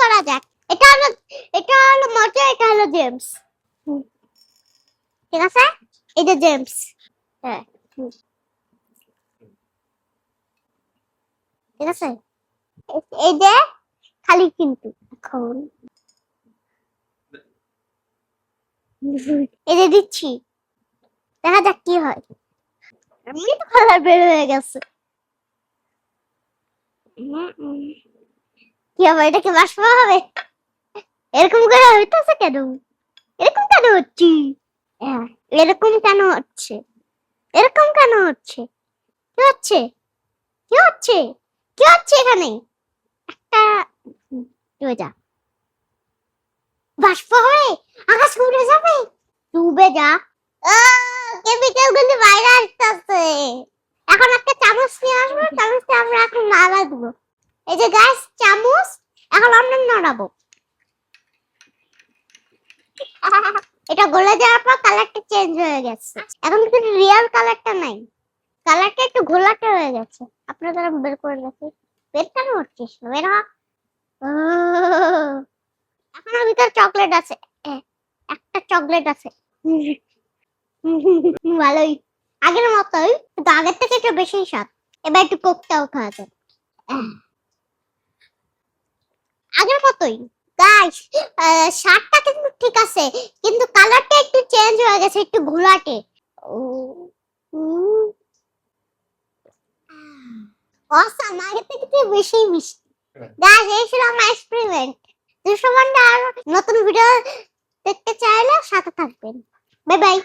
করা যাক। এটা হলো এটা হলো মজা, এটা হলো জেমস। ঠিক আছে? এটা জেমস। হ্যাঁ, ঠিক আছে? এই যে খালি কিন্তু, এখন। এই যে দিচ্ছি। দেখা যাক কি হয়। আমি তো কালার বের হয়ে গেছে। কি বাষ্প হবে? এরকম করে হইতেছে কেন? এরকম কেন হচ্ছে? হ্যাঁ, এরকম কেন হচ্ছে? এরকম কেন হচ্ছে? কি হচ্ছে? কি হচ্ছে? কি হচ্ছে এখানে? একটা যা। বাষ্প হয়ে আকাশ উড়ে যাবে? ডুবে যা। কেমিক্যাল গুলি বাইরে আসতেছে। এখন একটা চামচ নিয়ে আসব চামচ আমরা এখন নাড়া দেবো। এই যে গাছ চামচ, এখন আমরা নড়াবো। এটা গলে যাওয়ার পর কালারটা চেঞ্জ হয়ে গেছে। এখন কিন্তু রিয়েল কালারটা নাই। কালারটা একটু ঘোলাটে হয়ে গেছে। আপনারা তারা বের করে রাখি বের কেন হচ্ছিস না, বের এখন ভিতরে চকলেট আছে। একটা চকলেট আছে। ভালোই। আগের মতোই, কিন্তু আগের থেকে একটু বেশি স্বাদ। এবার একটু কোকটাও খাওয়া যায়। আগের মতোই। গাইস স্বাদটা কিন্তু ঠিক আছে কিন্তু কালারটা একটু চেঞ্জ হয়ে গেছে একটু ঘোলাটে। অসাম আগের থেকে একটু বেশি মিষ্টি। গাইস এই ছিল আমার এক্সপেরিমেন্ট দুশো আর নতুন ভিডিও দেখতে চাইলে সাথে থাকবেন। Bye bye